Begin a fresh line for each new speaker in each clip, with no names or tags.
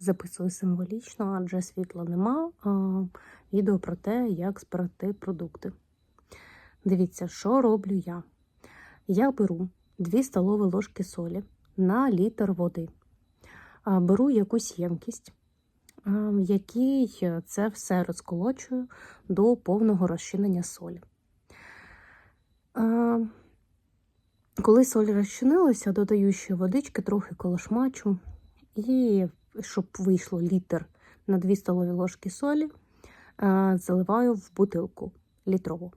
Записую символічно, адже світла нема. А, відео про те, як збирати продукти. Дивіться, що роблю я. Я беру 2 столові ложки солі на літр води. А, Беру якусь ємкість, в якій це все розколочую до повного розчинення солі. А, Коли соль розчинилася, додаю ще водички, трохи колошмачу, і щоб вийшло літр на 2 столові ложки солі, заливаю в бутилку літрову.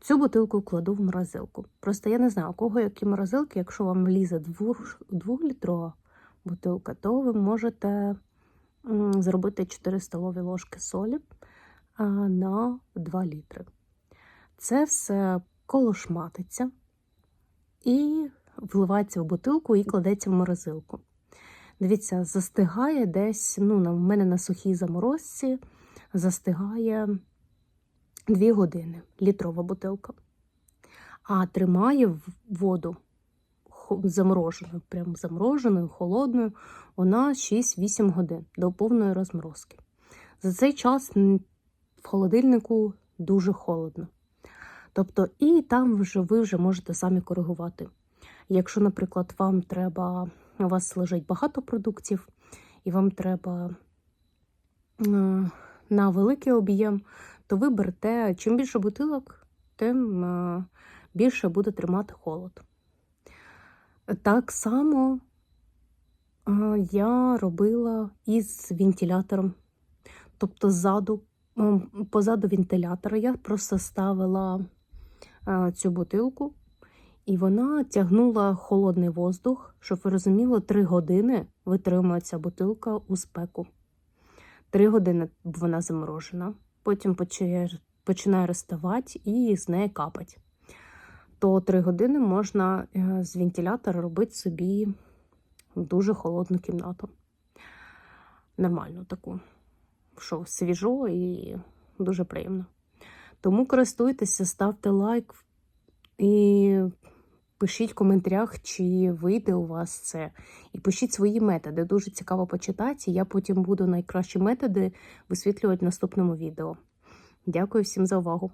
Цю бутилку кладу в морозилку. Просто я не знаю, у кого які морозилки, якщо вам влізе двох- двохлітрова бутилка, то ви можете зробити 4 столові ложки солі на 2 літри. Це все колошматиться і вливається в бутилку і кладеться в морозилку. Дивіться, застигає десь, ну, в мене на сухій заморозці застигає 2 години літрова бутилка. А тримає воду замороженою, прям замороженою, холодною, вона 6-8 годин до повної розморозки. За цей час в холодильнику дуже холодно. Тобто, і там вже ви вже можете самі коригувати. Якщо, наприклад, вам треба, у вас лежить багато продуктів, і вам треба е, на великий об'єм, то ви берете чим більше бутилок, тим е, більше буде тримати холод. Так само е, я робила із вентилятором. Тобто ззаду, позаду вентилятора я просто ставила цю бутилку, і вона тягнула холодний воздух, щоб ви розуміли, 3 години витримує ця бутилка у спеку. 3 години вона заморожена, потім починає, розставати і з неї капать. То 3 години можна е, з вентилятора робити собі дуже холодну кімнату. Нормальну таку, що свіжо і дуже приємно. Тому користуйтеся, ставте лайк і пишіть в коментарях, чи вийде у вас це. І пишіть свої методи. Дуже цікаво почитати. Я потім буду найкращі методи висвітлювати в наступному відео. Дякую всім за увагу!